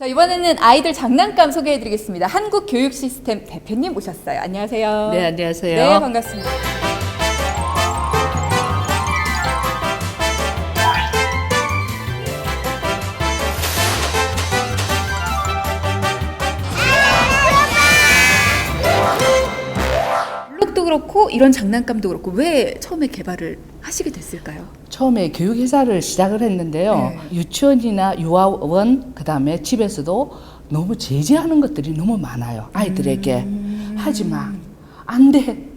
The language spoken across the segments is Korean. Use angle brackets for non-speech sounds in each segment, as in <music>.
자, 이번에는 아이들 장난감 소개해 드리겠습니다. 한국 교육 시스템 대표님 모셨어요. 안녕하세요. 네, 안녕하세요. 네, 반갑습니다. 그렇고 이런 장난감도 그렇고 왜 처음에 개발을 하시게 됐을까요? 처음에 교육 회사를 시작을 했는데요. 네. 유치원이나 유아원, 그 다음에 집에서도 너무 제지하는 것들이 너무 많아요. 아이들에게. 음. 하지 마. 안 돼.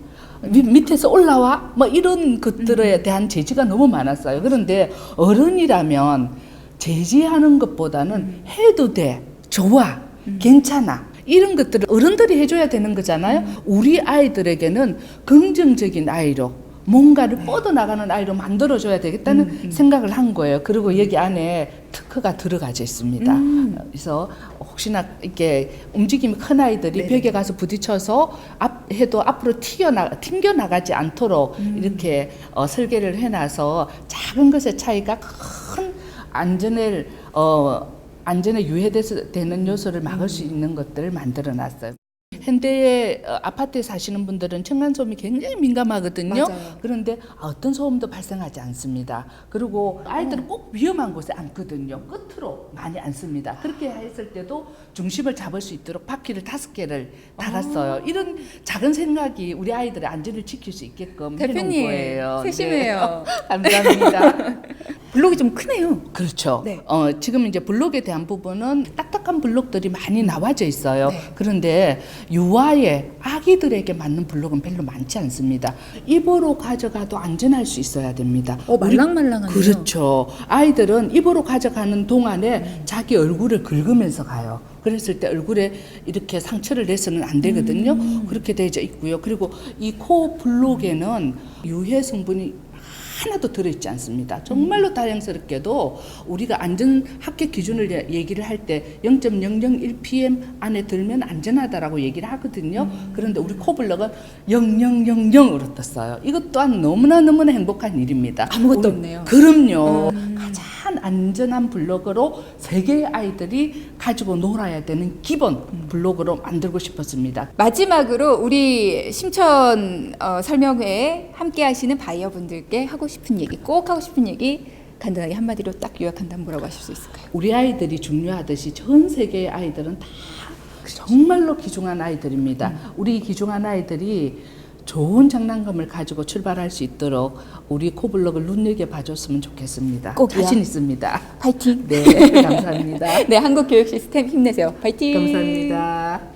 밑- 밑에서 올라와? 뭐 이런 것들에 음. 대한 제지가 너무 많았어요. 그런데 어른이라면 제지하는 것보다는 음. 해도 돼. 좋아. 괜찮아. 이런 것들을 어른들이 해줘야 되는 거잖아요. 음. 우리 아이들에게는 긍정적인 아이로 뭔가를 네. 뻗어나가는 아이로 만들어줘야 되겠다는 음, 생각을 한 거예요. 그리고 여기 안에 특허가 들어가져 있습니다. 음. 그래서 혹시나 이렇게 움직임이 큰 아이들이 네네. 벽에 가서 부딪혀서 앞, 해도 앞으로 튀어나, 튕겨나가지 않도록 음. 이렇게 어, 설계를 해놔서 작은 것의 차이가 큰 안전을 어, 안전에 유해되는 요소를 막을 수 있는 것들을 만들어 놨어요. 현대의 어, 아파트에 사시는 분들은 층간 소음이 굉장히 민감하거든요. 맞아요. 그런데 어떤 소음도 발생하지 않습니다. 그리고 아이들은 꼭 위험한 곳에 앉거든요. 끝으로 많이 앉습니다. 그렇게 했을 때도 중심을 잡을 수 있도록 바퀴를 다섯 개를 달았어요. 이런 작은 생각이 우리 아이들의 안전을 지킬 수 있게끔 해놓은 대표님, 거예요. 세심해요. 네. <laughs> 감사합니다. <laughs> 블록이 좀 크네요. 그렇죠. 네. 어, 지금 이제 블록에 대한 부분은 딱딱한 블록들이 많이 나와져 있어요. 네. 그런데 유아의 아기들에게 맞는 블록은 별로 많지 않습니다. 입으로 가져가도 안전할 수 있어야 됩니다. 어, 말랑말랑하네요. 그렇죠. 아이들은 입으로 가져가는 동안에 자기 얼굴을 긁으면서 가요. 그랬을 때 얼굴에 이렇게 상처를 내서는 안 되거든요. 음. 그렇게 되어 있고요. 그리고 이 코 블록에는 유해 성분이 하나도 들어있지 않습니다. 정말로 다행스럽게도 우리가 안전 합격 기준을 예- 얘기를 할 때 0.001 ppm 안에 들면 안전하다라고 얘기를 하거든요. 그런데 우리 코블럭은 0000으로 떴어요. 이것 또한 너무나 너무나 행복한 일입니다. 아무것도 우리- 없네요. 그럼요. 음. 가장 안전한 블록으로 세계의 아이들이 가지고 놀아야 되는 기본 음. 블록으로 만들고 싶었습니다. 마지막으로 우리 심천 어, 설명회에 함께 하시는 바이어 분들께 하고 싶은 얘기, 꼭 하고 싶은 얘기 간단하게 한마디로 딱 요약한다면 뭐라고 하실 수 있을까요? 우리 아이들이 중요하듯이 전 세계의 아이들은 다 정말로 귀중한 아이들입니다. 음. 우리 귀중한 아이들이 좋은 장난감을 가지고 출발할 수 있도록 우리 코블럭을 눈여겨 봐줬으면 좋겠습니다. 꼭이요? 자신 있습니다. 파이팅! 네, 감사합니다. <laughs> 네, 한국 교육 시스템 힘내세요. 파이팅! 감사합니다.